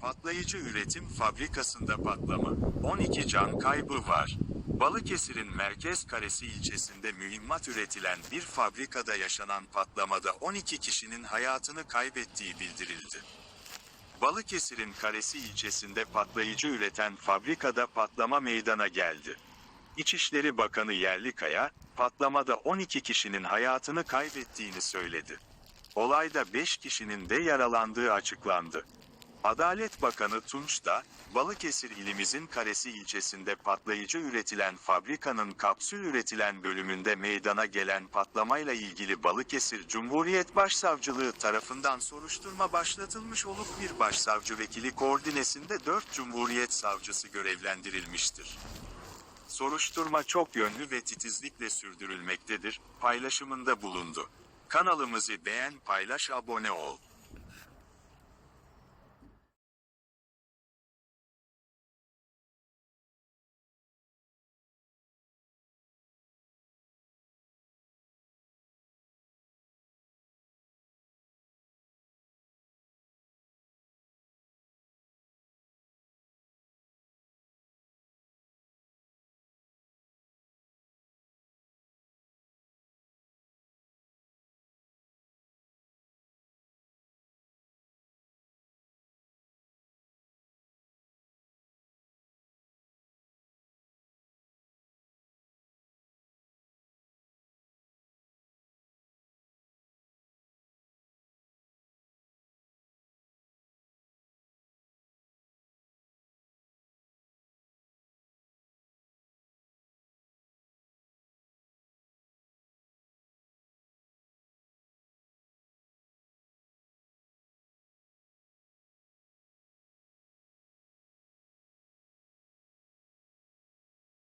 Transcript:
Patlayıcı üretim fabrikasında patlama. 12 can kaybı var. Balıkesir'in Merkez Karesi ilçesinde mühimmat üretilen bir fabrikada yaşanan patlamada 12 kişinin hayatını kaybettiği bildirildi. Balıkesir'in Karesi ilçesinde patlayıcı üreten fabrikada patlama meydana geldi. İçişleri Bakanı Yerlikaya, patlamada 12 kişinin hayatını kaybettiğini söyledi. Olayda 5 kişinin de yaralandığı açıklandı. Adalet Bakanı Tunç da, Balıkesir ilimizin Karesi ilçesinde patlayıcı üretilen fabrikanın kapsül üretilen bölümünde meydana gelen patlamayla ilgili Balıkesir Cumhuriyet Başsavcılığı tarafından soruşturma başlatılmış olup bir başsavcı vekili koordinesinde 4 Cumhuriyet Savcısı görevlendirilmiştir. Soruşturma çok yönlü ve titizlikle sürdürülmektedir, paylaşımında bulundu. Kanalımızı beğen paylaş abone ol.